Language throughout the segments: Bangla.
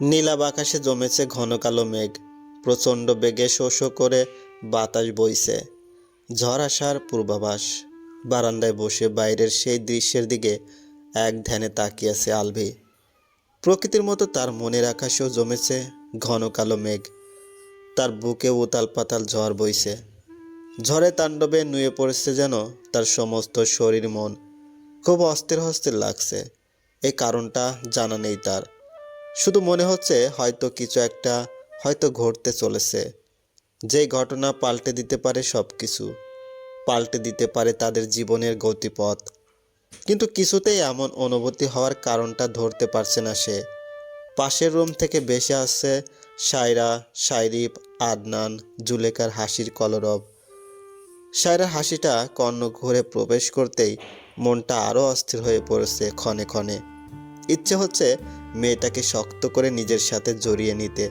নীলাব আকাশে জমেছে ঘন কালো মেঘ। প্রচণ্ড বেগে শো করে বাতাস বইছে। ঝড় আসার পূর্বাভাস। বারান্দায় বসে বাইরের সেই দৃশ্যের দিকে এক ধ্যানে তাকিয়েছে আলভি। প্রকৃতির মতো তার মনের আকাশেও জমেছে ঘন কালো মেঘ। তার বুকে উতাল পাতাল ঝড় বইছে। ঝড়ে তাণ্ডবে নুয়ে পড়েছে যেন তার সমস্ত শরীর মন। খুব অস্থির হস্তির লাগছে। এই কারণটা জানা নেই তার। শুধু মনে হচ্ছে হয়তো কিছু একটা হয়তো ঘটতে চলেছে। যেই ঘটনা পাল্টে দিতে পারে সব কিছু পাল্টে দিতে পারে তাদের জীবনের গতিপথ। কিন্তু কিছুতেই এমন অনুভূতি হওয়ার কারণটা ধরতে পারছে না সে। পাশের রুম থেকে বেসে আসছে সায়রা সাইরিপ আদনান জুলেকার হাসির কলরব। সায়রার হাসিটা কর্ণ ঘুরে প্রবেশ করতেই মনটা আরও অস্থির হয়ে পড়েছে ক্ষণে ক্ষণে। ইচ্ছে হচ্ছে মেয়েটাকে শক্ত করে নিজের সাথে জড়িয়ে নিতে,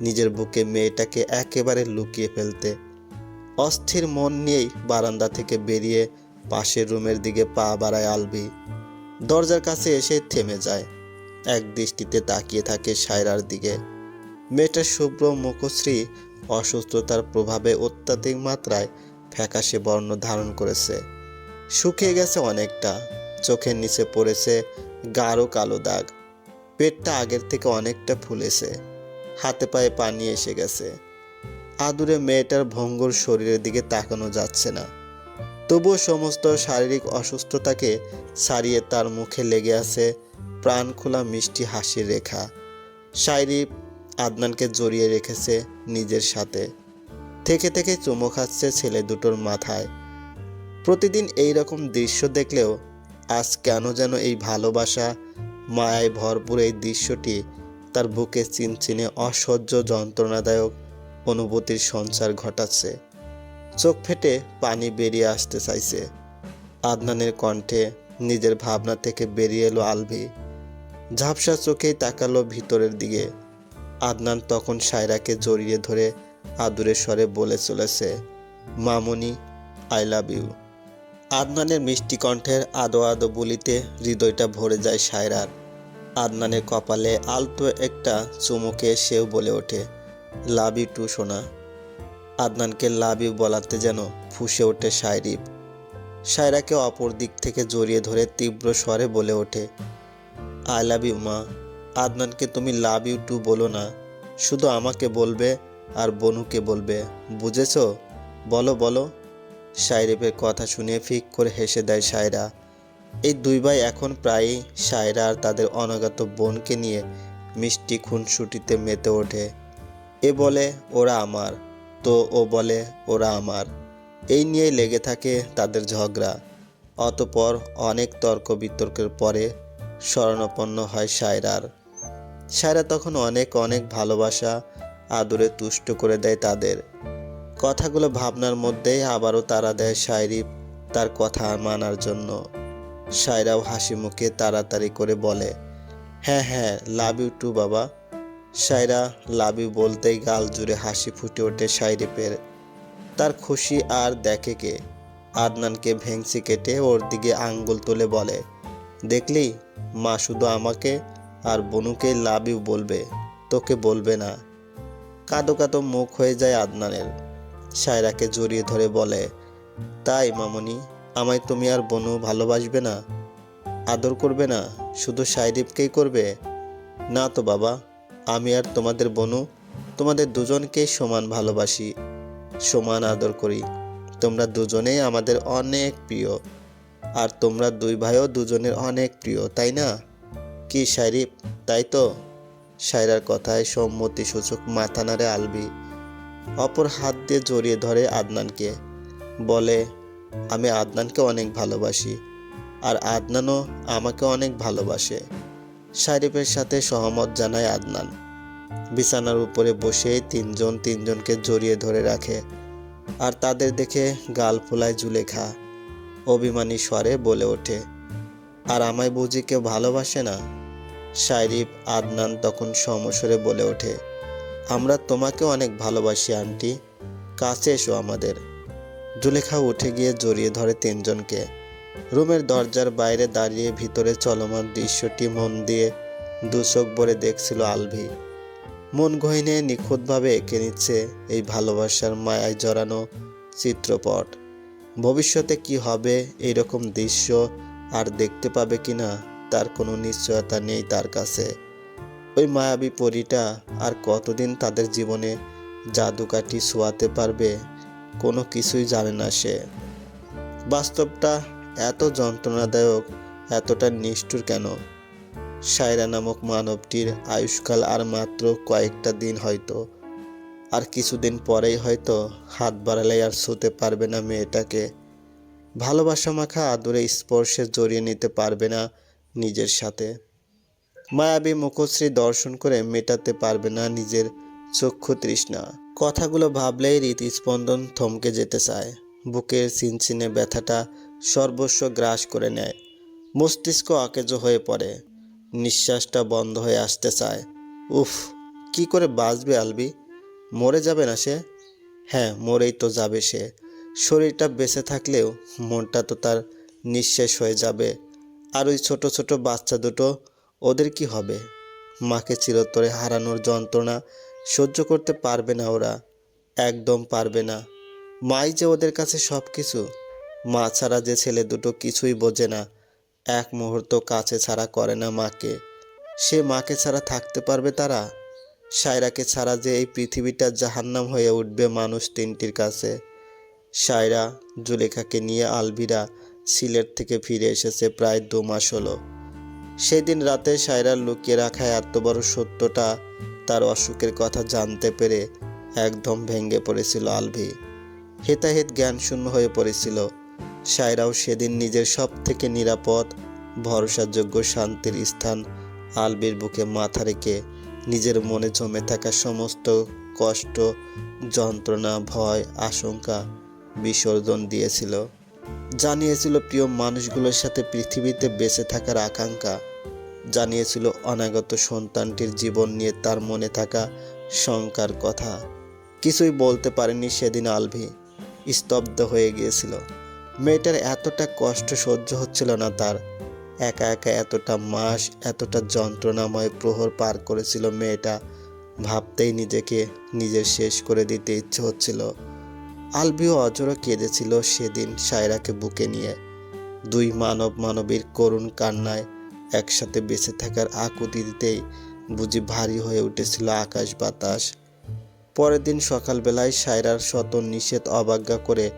নিজের বুকে মেয়েটাকে একেবারে লুকিয়ে ফেলতে। অস্থির মন নিয়েই বারান্দা থেকে বেরিয়ে পাশের রুমের দিকে পা বাড়ায় আলবি। দরজার কাছে এসে থেমে যায়, এক দৃষ্টিতে তাকিয়ে থাকে সায়রার দিকে। মেয়েটার শুভ্র মুখশ্রী অসুস্থতার প্রভাবে অত্যাধিক মাত্রায় ফ্যাকাশে বর্ণ ধারণ করেছে। শুকিয়ে গেছে অনেকটা, চোখের নিচে পড়েছে গাঢ় কালো দাগ। পেটটা আগের থেকে অনেকটা ফুলেছে। হাতে পায়ে পানি এসে গেছে। আদুরে মেয়েটার ভঙ্গুর শরীরের দিকে তাকানো যাচ্ছে না। তবুও সমস্ত শারীরিক অসুস্থতাকে ছাড়িয়ে তার মুখে লেগে আছে প্রাণ খোলা মিষ্টি হাসির রেখা। শায়রি আদনানকে জড়িয়ে রেখেছে নিজের সাথে। থেকে থেকে চুমো খাচ্ছে ছেলে দুটোর মাথায়। প্রতিদিন এই রকম দৃশ্য দেখলেও আজ কেন যেন এই ভালোবাসা মায়ায় ভরপুর এই দৃশ্যটি তার বুকে চিনচিনে অসহ্য যন্ত্রণাদায়ক অনুভূতির সঞ্চার ঘটাচ্ছে। চোখ ফেটে পানি বেরিয়ে আসতে চাইছে। আদনানের কণ্ঠে নিজের ভাবনা থেকে বেরিয়ে এলো আলভি। ঝাপসা চোখেই তাকালো ভিতরের দিকে। আদনান তখন সায়রাকে জড়িয়ে ধরে আদুরে স্বরে বলে চলেছে, মামনি আই লাভ ইউ আদনানের মিষ্টি কণ্ঠের আদো আদো বলিতে হৃদয়টা ভরে যায় সায়রার। আদনানের কপালে আলতো একটা চুমুকে সেও বলে ওঠে লাভ ইউ টু সোনা। আদনানকে লাভ ইউ বলাতে যেন ফুসে ওঠে সায়রিপ সায়রাকে অপর দিক থেকে জড়িয়ে ধরে তীব্র স্বরে বলে ওঠে, আই লাভ ইউ মা, আদনানকে তুমি লাভ ইউ টু বলো না। শুধু আমাকে বলবে আর বনুকে বলবে, বুঝেছ? বলো বলো। সায়রিপের কথা শুনে ফিক করে হেসে দেয় সায়রা। এই দুই ভাই এখন প্রায়ই সায়রা আর তাদের অনাগত বোনকে নিয়ে মিষ্টি খুনসুটিতে মেতে ওঠে। এ বলে, ওরা আমার। তো ও বলে, ওরা আমার। এই নিয়েই লেগে থাকে তাদের ঝগড়া। অতপর অনেক তর্ক বিতর্কের পরে শরণাপন্ন হয় সায়রার। সায়রা তখন অনেক অনেক ভালোবাসা আদরে তুষ্ট করে দেয় তাদের। কথাগুলো ভাবনার মধ্যেই আবারও তারা দেয় শায়রি তার কথা মানার জন্য। সায়রাও হাসি মুখে তাড়াতাড়ি করে বলে হ্যাঁ হ্যাঁ লাভ ইউ টু বাবা। সায়রা লাভ ইউ বলতেই গাল জুড়ে হাসি ফুটে ওঠে সাইরিপের তার খুশি আর দেখে কে? আদনানকে ভেংসি কেটে ওর দিকে আঙ্গুল তুলে বলে, দেখলি, মা শুধু আমাকে আর বনুকে লাভ ইউ বলবে, তোকে বলবে না। কাঁদো কাদো মুখ হয়ে যায় আদনানের। সায়রাকে জড়িয়ে ধরে বলে, তাই, মামনি আমায় তুমি আর বনু ভালোবাসবে না, আদর করবে না, শুধু সাইরিপকেই করবে? না তো বাবা, আমি আর তোমাদের বনু, তোমাদের দুজনকেই সমান ভালোবাসি, সমান আদর করি। তোমরা দুজনেই আমাদের অনেক প্রিয়, আর তোমরা দুই ভাইও দুজনের অনেক প্রিয়, তাই না? কি সাইরিপ তাই তো? সায়রার কথায় সম্মতি সূচক মাথা নাড়ে আলবি, অপর হাত দিয়ে জড়িয়ে ধরে আদনানকে, বলে আমি আদনানকে অনেক ভালোবাসি, আর আদনানও আমাকে অনেক ভালোবাসে। শারিফের সাথে সহমত জানায় আদনান। বিছানার উপরে বসে তিনজন তিনজনকে জড়িয়ে ধরে রাখে, আর তাদের দেখে গাল ফোলায় জুলেখা অভিমানী স্বরে বলে ওঠে, আর আমায় বুঝি কেউ ভালোবাসে না? শায়রিফ আদনান তখন সমস্বরে বলে ওঠে, আমরা তোমাকে অনেক ভালোবাসি, আন্টি। কাছে এসো আমাদের। জুলেখা উঠে গিয়ে জড়িয়ে ধরে তিনজনকে। রুমের দরজার বাইরে দাঁড়িয়ে ভিতরে চলমান দৃশ্যটি মন দিয়ে দু চোখ ভরে দেখছিল আলভি। মন গহিনে নিখুঁতভাবে এঁকে নিচ্ছে এই ভালোবাসার মায়ায় জড়ানো চিত্রপট। ভবিষ্যতে কি হবে এইরকম দৃশ্য আর দেখতে পাবে কিনা তার কোনো নিশ্চয়তা নেই তার কাছে। ওই মায়াবী পরীটা আর কতদিন তাদের জীবনে জাদুকাঠি ছোঁয়াতে পারবে কোনো কিছুই জানে না সে। বাস্তবটা এত যন্ত্রণাদায়ক, এতটা নিষ্ঠুর কেন? সায়রা নামক মানবটির আয়ুষ্কাল আর মাত্র কয়েকটা দিন হয়তো। আর কিছুদিন পরেই হয়তো হাত বাড়ালে আর ছুতে পারবে না মেয়েটাকে। ভালোবাসা মাখা আদরে স্পর্শে জড়িয়ে নিতে পারবে না নিজের সাথে। মায়াবী মুখশ্রী দর্শন করে মেটাতে পারবে না নিজের চক্ষু তৃষ্ণা। কথাগুলো ভাবলেই হৃদস্পন্দন থমকে যেতে চায়। বুকের চিনচিনে ব্যথাটা সর্বস্ব গ্রাস করে নেয়। মস্তিষ্ক অকেজ হয়ে পড়ে। নিঃশ্বাসটা বন্ধ হয়ে আসতে চায়। উফ, কি করে বাঁচবে আলবি? মরে যাবে না সে? হ্যাঁ মরেই তো যাবে সে। শরীরটা বেঁচে থাকলেও মনটা তো তার নিঃশেষ হয়ে যাবে। আর ওই ছোট ছোট বাচ্চা দুটো, ওদের কি হবে? মাকে চিরতরে হারানোর যন্ত্রণা সহ্য করতে পারবে না ওরা। একদম পারবে না। মাই যে ওদের কাছে সব কিছু মা ছাড়া যে ছেলে দুটো কিছুই বোঝে না। এক মুহূর্ত কাছে ছাড়া করে না মাকে। সে মাকে ছাড়া থাকতে পারবে তারা? সায়রাকে ছাড়া যে এই পৃথিবীটা জাহান্নাম হয়ে উঠবে মানুষ তিনটির কাছে। সায়রা, জুলেখাকে নিয়ে আলভিরা সিলেট থেকে ফিরে এসেছে প্রায় দু মাস হলো। সেদিন রাতে সায়রার লুকিয়ে রাখায় এত বড় সত্যটা তার অসুখের কথা জানতে পেরে একদম ভেঙে পড়েছিল আলভি। হেতাহেত জ্ঞান শূন্য হয়ে পড়েছিল। সায়রাও সেদিন নিজের সব থেকে নিরাপদ, ভরসাযোগ্য, শান্তির স্থান আলবির বুকে মাথা রেখে নিজের মনে জমে থাকা সমস্ত কষ্ট, যন্ত্রণা, ভয়, আশঙ্কা বিসর্জন দিয়েছিল। জানিয়েছিল প্রিয় মানুষগুলোর সাথে পৃথিবীতে বেঁচে থাকার আকাঙ্ক্ষা। জানিয়েছিল অনাগত সন্তানটির জীবন নিয়ে তার মনে থাকা শঙ্কার কথা। কিছুই বলতে পারেনি সেদিন আলভি। স্তব্ধ হয়ে গিয়েছিল। মেয়েটার এতটা কষ্ট সহ্য হচ্ছিল না তার। একা একা এতটা মাস, এতটা যন্ত্রণাময় প্রহর পার করেছিল মেয়েটা। ভাবতেই নিজেকে নিজের শেষ করে দিতে ইচ্ছে হচ্ছিল। আলবিও অজরও কেঁদেছিল সেদিন সায়রাকে বুকে নিয়ে। দুই মানব মানবীর করুণ কান্নায় একসাথে বেঁচে থাকার আকুতি দিতেই বুঝি ভারী হয়ে উঠেছিল আকাশ বাতাস। পরের দিন সকালবেলায় সায়রার শত নিষেধ অবজ্ঞা করে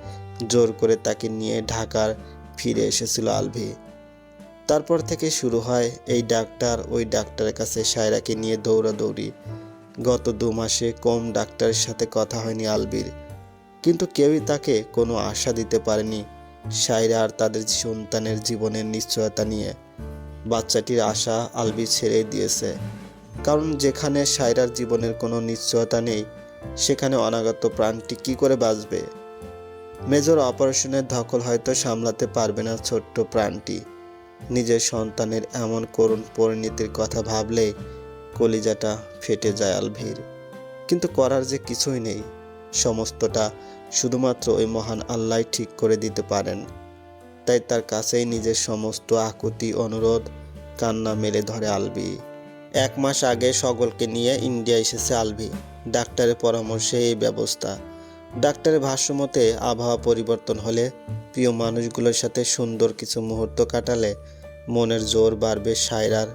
জোর করে তাকে নিয়ে ঢাকার ফিরে এসেছিল আলভি। তারপর থেকে শুরু হয় এই ডাক্তার, ওই ডাক্তারের কাছে সায়রাকে নিয়ে দৌড়াদৌড়ি। গত দু মাসে কম ডাক্তারের সাথে কথা হয়নি আলবির কিন্তু কেউই তাকে কোনো আশা দিতে পারেনি। সায়রা আর তাদের সন্তানের জীবনের নিশ্চয়তা নিয়ে বাচ্চাটির আশা আলবি ছেড়ে দিয়েছে। কারণ যেখানে সায়রার জীবনের কোনো নিশ্চয়তা নেই, সেখানে অনাগত প্রাণটি কি করে বাঁচবে? মেজর অপারেশনের ধকল হয়তো সামলাতে পারবে না ছোট্ট প্রাণটি। নিজের সন্তানের এমন করুণ পরিণতির কথা ভাবলে কলিজাটা ফেটে যায় আলভির। কিন্তু করার যে কিছুই নেই, সমস্তটা শুধুমাত্র ওই মহান আল্লাহ ঠিক করে দিতে পারেন। তাই তার কাছেই নিজের সমস্ত আকুতি, অনুরোধ, কান্না মেলে ধরে আলবি। এক মাস আগে সকলকে নিয়ে ইন্ডিয়া এসেছে আলভি ডাক্তারের পরামর্শে এই ব্যবস্থা। ডাক্তারের ভাষ্যমতে, আবহাওয়া পরিবর্তন হলে প্রিয় মানুষগুলোর সাথে সুন্দর কিছু মুহূর্ত কাটালে মনের জোর বাড়বে সায়রার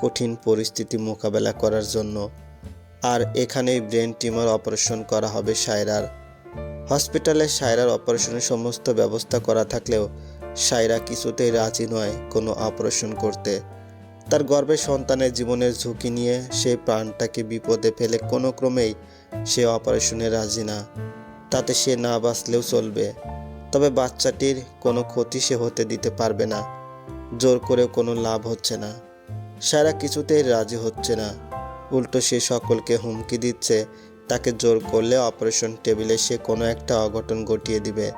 কঠিন পরিস্থিতি মোকাবেলা করার জন্য। আর এখানেই ব্রেন টিউমার অপারেশন করা হবে সায়রার। হসপিটালে সায়রার অপারেশনের সমস্ত ব্যবস্থা করা থাকলেও সায়রা কিছুতেই রাজি নয় কোনো অপারেশন করতে। তার গর্ভে সন্তানের জীবনের ঝুঁকি নিয়ে সে প্রাণটাকে বিপদে ফেলে কোনো ক্রমেই সে অপারেশনে রাজি না। তাতে সে না বাঁচলেও চলবে। তবে বাচ্চাটির কোনো ক্ষতি সে হতে দিতে পারবে না। জোর করেও কোনো লাভ হচ্ছে না। সারা কিছুতেই রাজি হচ্ছে না। উল্টো সে সকলকে হুমকি দিচ্ছে। তাকে জোর করলে অপারেশন টেবিলে সে কোনো একটা অঘটন ঘটিয়ে দিবে।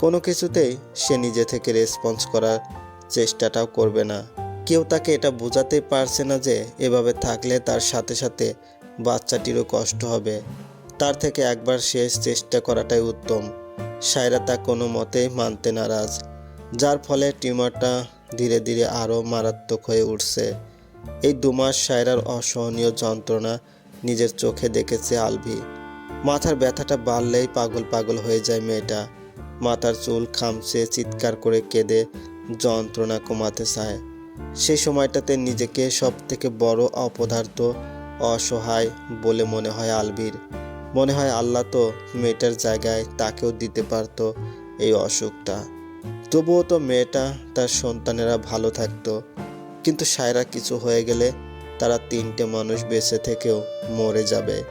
কোনো কিছুতেই সে নিজে থেকে রেসপন্স করার চেষ্টাটাও করবে না। কেউ তাকে এটা বোঝাতেই পারছে না যে এভাবে থাকলে তার সাথে সাথে বাচ্চাটিরও কষ্ট হবে। তার থেকে একবার শেষ চেষ্টা করাটাই উত্তম। সায়রা তা কোনো মতেই মানতে নারাজ, যার ফলে টিউমারটা ধীরে ধীরে আরও মারাত্মক হয়ে উঠছে। এই দুমাস সায়রার অসহনীয় যন্ত্রণা নিজের চোখে দেখেছে আলভি। মাথার ব্যথাটা বাড়লেই পাগল পাগল হয়ে যায় মেয়েটা। মাথার চুল খামছে চিৎকার করে কেঁদে যন্ত্রণা কমাতে চায়। সেই সময়টাতে নিজেকে সব থেকে বড় অপদার্থ, অসহায় বলে মনে হয় আলবির। মনে হয় আল্লাহ তো মেয়েটার জায়গায় তাকেও দিতে পারতো এই অসুখটা। তবুও তো মেয়েটা তার সন্তানেরা ভালো থাকতো। কিন্তু সায়রা কিছু হয়ে গেলে তারা তিনটে মানুষ বেঁচে থেকেও মরে যাবে।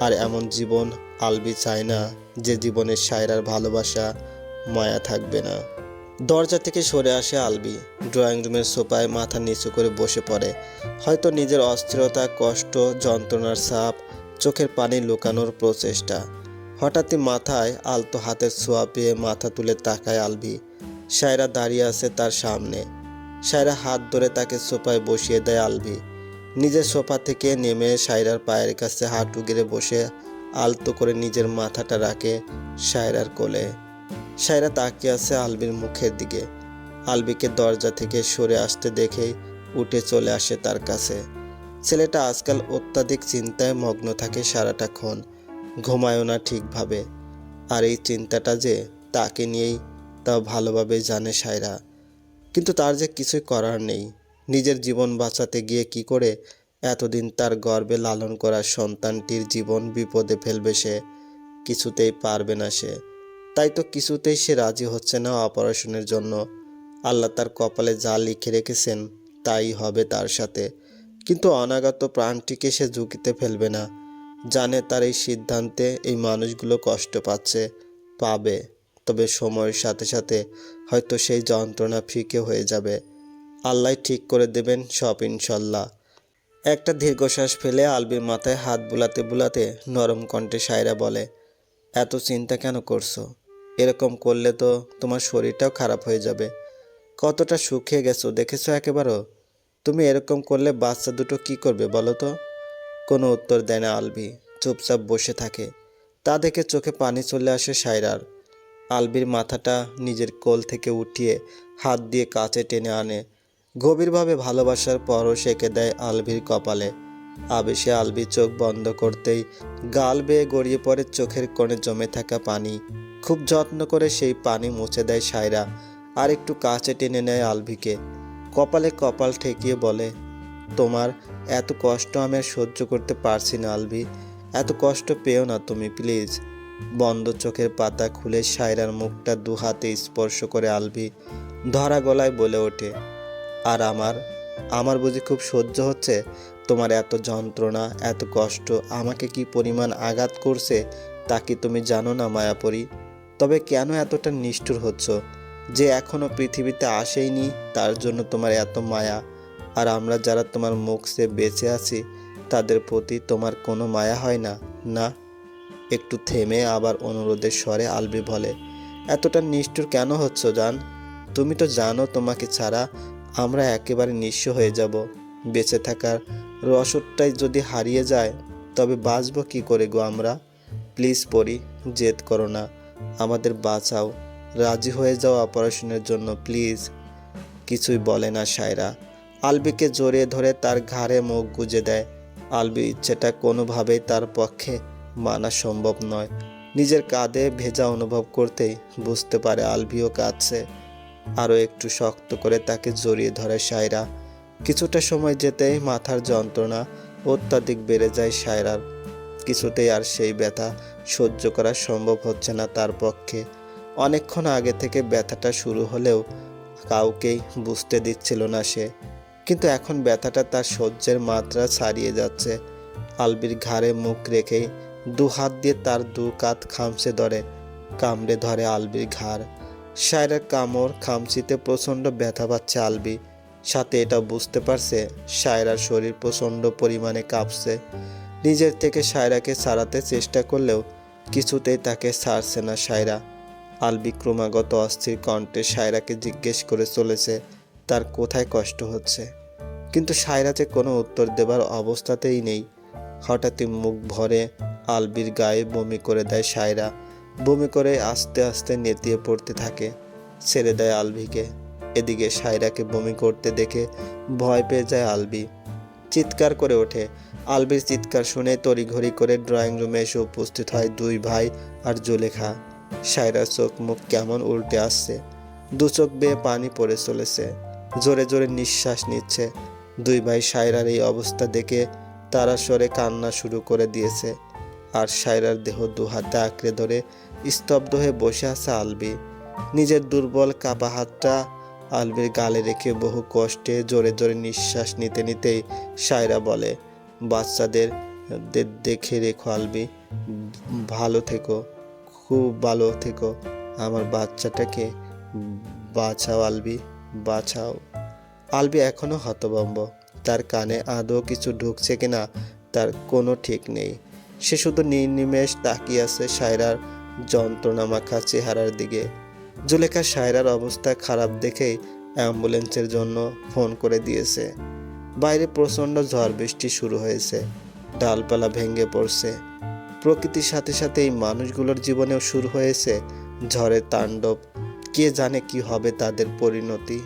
আর এমন জীবন আলবি চায় না। যে জীবনে সায়রার ভালোবাসা মায়া থাকবে না। দরজা থেকে সরে আসে আলবি। ড্রয়িং রুমের সোফায় মাথা নিচু করে বসে পড়ে। হয়তো নিজের অস্থিরতা, কষ্ট, যন্ত্রণার ছাপ, চোখের পানি লুকানোর প্রচেষ্টা। হঠাৎই মাথায় আলতো হাতের ছোঁয়া পেয়ে মাথা তুলে তাকায় আলবি। সায়রা দাঁড়িয়ে আছে তার সামনে। সায়রা হাত ধরে তাকে সোফায় বসিয়ে দেয় আলবি। নিজের সোফা থেকে নেমে সায়রার পায়ের কাছে হাঁটু গেড়ে বসে আলতো করে নিজের মাথাটা রাখে সায়রার কোলে। সায়রা তাকিয়ে আছে আলবির মুখের দিকে। আলবিকে দরজা থেকে সরে আসতে দেখেই উঠে চলে আসে তার কাছে। ছেলেটা আজকাল অত্যাধিক চিন্তায় মগ্ন থাকে সারাটাক্ষণ ঘুমায়ও না ঠিকভাবে। আর এই চিন্তাটা যে তাকে নিয়েই তা ভালোভাবে জানে সায়রা। কিন্তু তার যে কিছুই করার নেই, নিজের জীবন বাঁচাতে গিয়ে কি করে এতদিন তার গর্বে লালন করা সন্তানটির জীবন বিপদে ফেলবে সে, কিছুতেই পারবে না সে। তাই তো কিছুতেই সে রাজি হচ্ছে না অপারেশনের জন্য। আল্লাহ তার কপালে যা লিখে রেখেছেন, তাই হবে তার সাথে। কিন্তু অনাগত প্রাণটিকে সে ঝুঁকিতে ফেলবে না। জানে তার এই সিদ্ধান্তে এই মানুষগুলো কষ্ট পাচ্ছে, পাবে। তবে সময়ের সাথে সাথে হয়তো সেই যন্ত্রণা ফিকে হয়ে যাবে। আল্লাহ ঠিক করে দেবেন সব ইনশাল্লাহ। একটা দীর্ঘশ্বাস ফেলে আলবির মাথায় হাত বুলাতে বুলাতে নরম কণ্ঠে সায়রা বলে, এত চিন্তা কেন করছ? এরকম করলে তো তোমার শরীরটাও খারাপ হয়ে যাবে। কতটা শুকিয়ে গেছো দেখেছ একেবারও? তুমি এরকম করলে বাচ্চা দুটো কি করবে বলো তো? কোনো উত্তর দেয় না আলবি, চুপচাপ বসে থাকে। তা দেখে চোখে পানি চলে আসে সায়রার। আলবির মাথাটা নিজের কোল থেকে উঠিয়ে হাত দিয়ে কাছে টেনে আনে। গভীরভাবে ভালোবাসার পরও সেঁকে দেয় আলভির কপালে। আবেশে আলবি চোখ বন্ধ করতেই গাল বেয়ে গড়িয়ে পড়ে চোখের কোণে জমে থাকা পানি। খুব যত্ন করে সেই পানি মুছে দেয় সায়রা, আর একটু কাছে টেনে নেয় আলভিকে। কপালে কপাল ঠেকিয়ে বলে, তোমার এত কষ্ট আমি আর সহ্য করতে পারছি না আলভি। এত কষ্ট পেও না তুমি, প্লিজ। বন্ধ চোখের পাতা খুলে সায়রার মুখটা দু হাতে স্পর্শ করে আলভি ধরা গলায় বলে ওঠে। আর আমার আমার বুঝি খুব সহ্য হচ্ছে? তোমার এত যন্ত্রণা, এত কষ্ট, আমাকে কি পরিমাণ আঘাত করছে তা কি তুমি জানো না, মায়াপরি? তবে কেন এতটা নিষ্ঠুর হচ্ছ? যে এখনও পৃথিবীতে আসেইনি, তার জন্য তোমার এত মায়া। আর আমরা যারা তোমার মুখ সে বেঁচে আছি, তাদের প্রতি তোমার কোনো মায়া হয় না না? একটু থেমে আবার অনুরোধের স্বরে আলবি বলে, এতটা নিষ্ঠুর কেন হচ্ছ জান? তুমি তো জানো তোমাকে ছাড়া আমরা একেবারে নিঃস্ব হয়ে যাব। বেঁচে থাকার রসদটাই যদি হারিয়ে যায়, তবে বাঁচবো কি করে গো আমরা? প্লিজ পড়ি জেদ করো না। আমাদের বাঁচাও। রাজি হয়ে যাও অপারেশনের জন্য, প্লিজ। কিছুই বলে না সায়রা। আলবিকে জড়িয়ে ধরে তার ঘাড়ে মুখ গুজে দেয়। আলবি ইচ্ছেটা কোনোভাবেই তার পক্ষে মানা সম্ভব নয়। নিজের কাঁধে ভেজা অনুভব করতেই বুঝতে পারে আলবিও কাঁদছে। আরও একটু শক্ত করে তাকে জড়িয়ে ধরে সায়রা। কিছুটা সময় যেতেই মাথার যন্ত্রণা অত্যাধিক বেড়ে যায় সায়রার। কিছুতেই আর সেই ব্যথা সহ্য করা সম্ভব হচ্ছে না তার পক্ষে। অনেকক্ষণ আগে থেকে ব্যথাটা শুরু হলেও কাউকেই বুঝতে দিচ্ছিল না সে। কিন্তু এখন ব্যথাটা তার সহ্যের মাত্রা ছাড়িয়ে যাচ্ছে। আলবির ঘাড়ে মুখ রেখেই দু হাত দিয়ে তার দু কাত খামচে ধরে, কামড়ে ধরে আলবির ঘাড়। সায়রার কামড় খামচিতে প্রচণ্ড ব্যথা পাচ্ছে আলবি। সাথে এটা বুঝতে পারছে সায়রার শরীর প্রচণ্ড পরিমাণে কাঁপছে। নিজের থেকে সায়রাকে ছাড়াতে চেষ্টা করলেও কিছুতেই তাকে ছাড়ছে না সায়রা আলবি ক্রমাগত অস্থির কণ্ঠে সায়রাকে জিজ্ঞেস করে চলেছে, তার কোথায় কষ্ট হচ্ছে? কিন্তু সায়রা যে কোনো উত্তর দেবার অবস্থাতেই নেই। হঠাৎই মুখ ভরে আলবির গায়ে বমি করে দেয় সায়রা বমি করে আস্তে আস্তে নেতিয়ে পড়তে থাকে। ছেড়ে দেয় আলভিকে। এদিকে সায়রাকে বমি করতে দেখে ভয় পেয়ে যায় আলবি চিৎকার করে ওঠে। আলবির চিৎকার শুনে তড়িঘড়ি করে ড্রয়িং রুমে এসে উপস্থিত হয় দুই ভাই আর জুলেখা। সায়রার চোখ মুখ কেমন উল্টে আসছে। দু চোখ বেয়ে পানি পড়ে চলেছে। জোরে জোরে নিঃশ্বাস নিচ্ছে। দুই ভাই সায়রার এই অবস্থা দেখে তারা সরে কান্না শুরু করে দিয়েছে। আর সায়রার দেহ দু হাতে আঁকড়ে ধরে স্তব্ধ হয়ে বসে আছে আলবি। নিজের দুর্বল কাপা হাতটা আলবির গালে রেখে বহু কষ্টে জোরে জোরে নিঃশ্বাস নিতে নিতেই সায়রা বলে, বাচ্চাদের দেখে রেখো আলবি, ভালো থেকো, খুব ভালো থেকো। আমার বাচ্চাটাকে বাঁচাও আলবি বাঁচাও। আলবি এখনও হতবম্ব তার কানে আদৌ কিছু ঢুকছে কিনা তার কোনো ঠিক নেই। সে শুধু নির্নিমেষ তাকিয়ে আছে সায়রার যন্ত্রণামাখা চেহারার দিকে। জুলেখা সায়রার অবস্থা খারাপ দেখেই অ্যাম্বুলেন্সের জন্য ফোন করে দিয়েছে। বাইরে প্রচণ্ড ঝড় বৃষ্টি শুরু হয়েছে। ডালপালা ভেঙে পড়ছে। প্রকৃতির সাথে সাথে এই মানুষগুলোর জীবনেও শুরু হয়েছে ঝড়ের তাণ্ডব। কে জানে কি হবে তাদের পরিণতি।